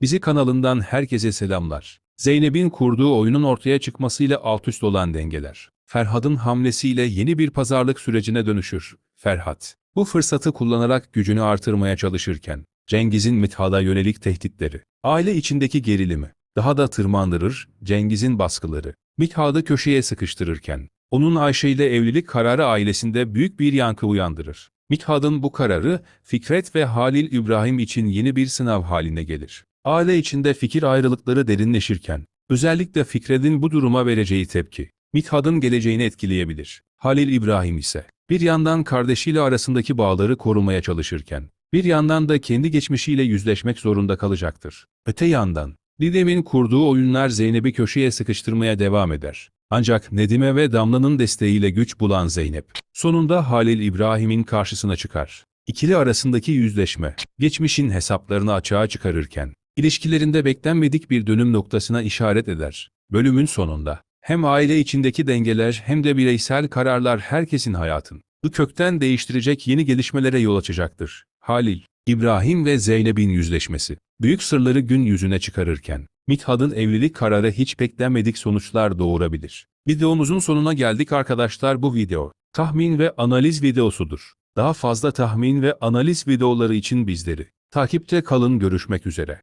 Bizi kanalından herkese selamlar. Zeynep'in kurduğu oyunun ortaya çıkmasıyla alt üst olan dengeler. Ferhat'ın hamlesiyle yeni bir pazarlık sürecine dönüşür. Ferhat, bu fırsatı kullanarak gücünü artırmaya çalışırken, Cengiz'in Mithat'a yönelik tehditleri, aile içindeki gerilimi, daha da tırmandırır, Cengiz'in baskıları, Mithat'ı köşeye sıkıştırırken, onun Ayşe ile evlilik kararı ailesinde büyük bir yankı uyandırır. Mithat'ın bu kararı, Fikret ve Halil İbrahim için yeni bir sınav haline gelir. Aile içinde fikir ayrılıkları derinleşirken, özellikle Fikret'in bu duruma vereceği tepki, Mithat'ın geleceğini etkileyebilir. Halil İbrahim ise, bir yandan kardeşiyle arasındaki bağları korumaya çalışırken, bir yandan da kendi geçmişiyle yüzleşmek zorunda kalacaktır. Öte yandan, Didem'in kurduğu oyunlar Zeynep'i köşeye sıkıştırmaya devam eder. Ancak Nedime ve Damla'nın desteğiyle güç bulan Zeynep, sonunda Halil İbrahim'in karşısına çıkar. İkili arasındaki yüzleşme, geçmişin hesaplarını açığa çıkarırken, ilişkilerinde beklenmedik bir dönüm noktasına işaret eder. Bölümün sonunda, hem aile içindeki dengeler hem de bireysel kararlar herkesin hayatını kökten değiştirecek yeni gelişmelere yol açacaktır. Halil, İbrahim ve Zeynep'in yüzleşmesi, büyük sırları gün yüzüne çıkarırken, Mithat'ın evlilik kararı hiç beklenmedik sonuçlar doğurabilir. Videomuzun sonuna geldik arkadaşlar bu video, tahmin ve analiz videosudur. Daha fazla tahmin ve analiz videoları için bizleri takipte kalın görüşmek üzere.